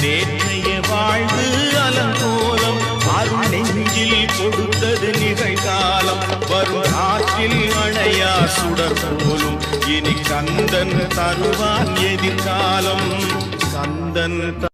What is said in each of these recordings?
நேற்றைய வாழ்வு அலங்கோலம் அருள் நெஞ்சில் கொடுத்தது நிகழ்காலம். வரும் ஆற்றில் அணையா சுடர் போலும் இனி கந்தன் தருவான் எதிர்காலம். கந்தன்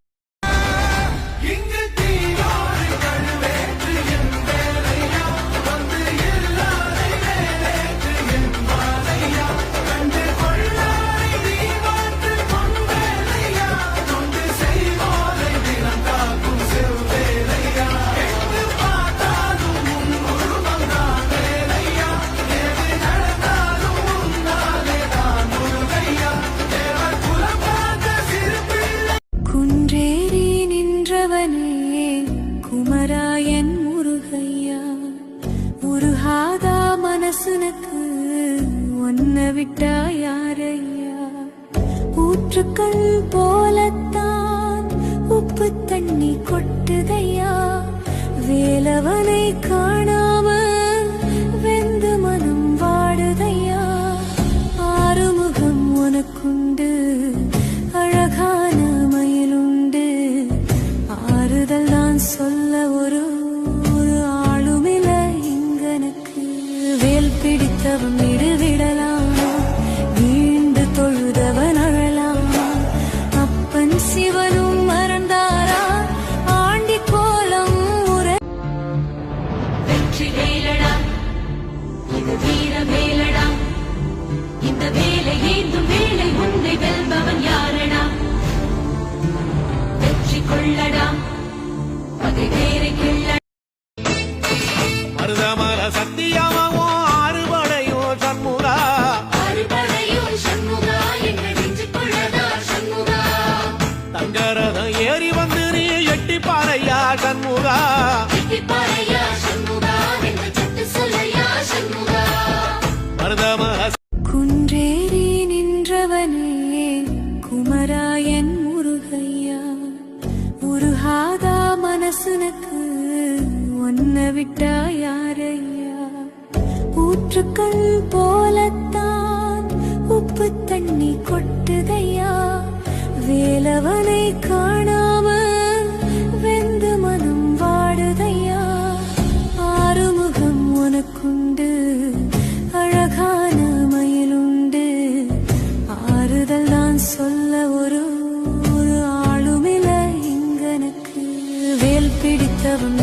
நின்றவனே குமராயன் முருகையா. உருகாதா மனசுனக்கு ஒன்ன விட்டா யாரையா? ஊற்றுக்கள் போலத்தான் உப்பு தண்ணி கொட்டுதையா? வேலவனை காண பிடித்தவன் விடுவிடலாமா. வீண்டு தொழுதவன் அழலாம் அப்பன் சிவனும் மறந்தாரா? ஆண்டி கோலம் முறை வெற்றி வேலடா இது வீர வேலடா இந்த வேலை ஏந்தும் வேலை உன்னை வெல்பவன் யாரடா வெற்றி கொள்ளடா பகை வேரை தங்கரதம் ஏறி வந்து நீ எட்டி பாறையா சண்முகா? குன்றேறி நின்றவனே குமராயன் முருகையா? உருகாதா மனசுனக்கு ஒன்ன விட்டா யாரையா? ஊற்றுக்கள் போலத்தான் உப்பு தண்ணி கொட்டுதையா? வேலவனை காணாம வெந்து மனம் வாடுதையா? ஆறுமுகம் உனக்குண்டு அழகான மயிலுண்டு. ஆறுதல் தான் சொல்ல ஒரு ஒரு ஆளுமில்ல இங்கனக்கு. வேல் பிடித்தவன்